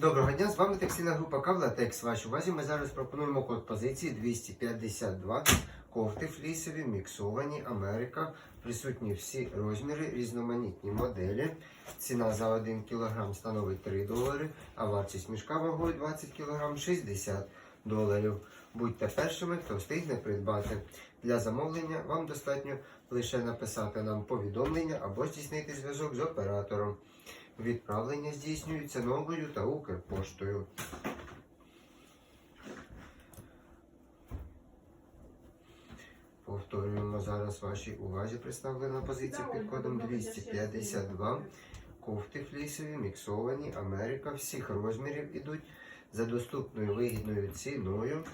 Доброго дня, з вами текстильна група Кавлатекс. Вашій увазі ми зараз пропонуємо код позиції 252 кофти флісові, міксовані, Америка. Присутні всі розміри, різноманітні моделі. Ціна за 1 кг становить 3 долари, а вартість мішка вагою 20 кг 60 доларів. Будьте першими, хто встигне придбати. Для замовлення вам достатньо лише написати нам повідомлення або здійснити зв'язок з оператором. Відправлення здійснюється новою та Укрпоштою. Повторюємо зараз вашій увазі представлена позиція під кодом 252. Кофти флісові, міксовані, Америка всіх розмірів ідуть за доступною вигідною ціною.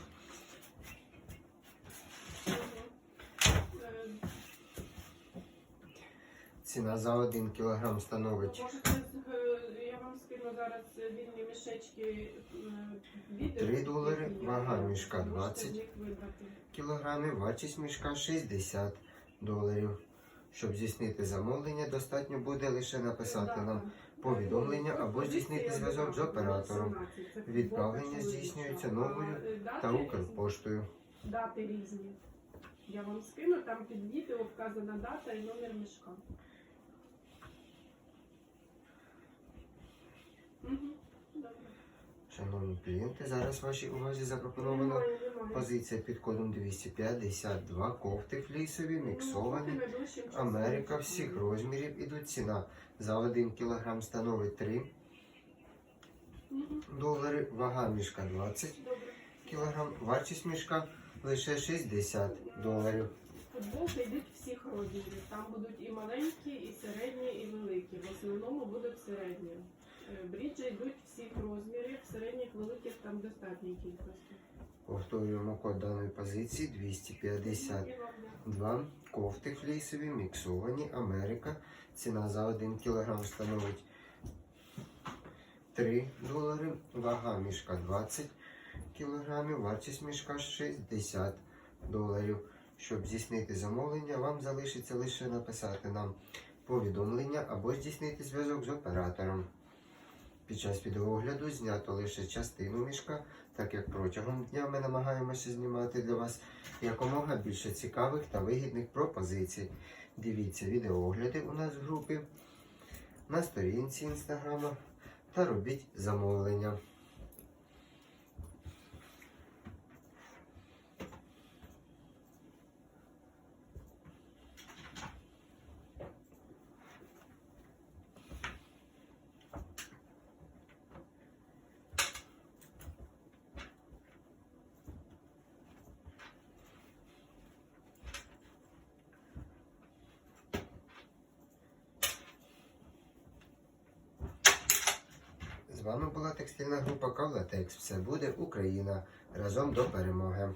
Ціна за 1 кг становить е, я зараз вільні мішечки е, відео. 3 долари, вага мішка Можете 20. з них вибрати. кілограмів, вартість мішка 60 доларів. Щоб здійснити замовлення, достатньо буде лише написати нам повідомлення або здійснити зв'язок з оператором. Відправлення здійснюється новою та Укрпоштою. Дати різні. Я вам скину, там під відео вказана дата і номер мішка. Шановні клієнти, зараз вашій увазі запропонована позиція під кодом 252 кофти флісові, міксовані. Ну, часом Америка всіх розмірів ідуть ціна за 1 кг становить 3 долари, вага мішка 20 Добре. кг, вартість мішка лише 60 доларів. Футболки йдуть всіх розмірів. Там будуть і маленькі, і середні, і великі. В основному будуть середні. Бріджі йдуть всіх розмірів, середніх, великих там достатньо кількості. Повторюємо код даної позиції 252 І вам, да. кофти флісові, міксовані, Америка. Ціна за 1 кг становить 3 долари, вага мішка 20 кг, вартість мішка 60 доларів. Щоб здійснити замовлення, вам залишиться лише написати нам повідомлення або здійснити зв'язок з оператором. Під час відеоогляду знято лише частину мішка, так як протягом дня ми намагаємося знімати для вас якомога більше цікавих та вигідних пропозицій. Дивіться відеоогляди у нас в групі на сторінці інстаграма та робіть замовлення. Вами була текстильна група Кавлатекс. Все буде Україна. Разом до перемоги.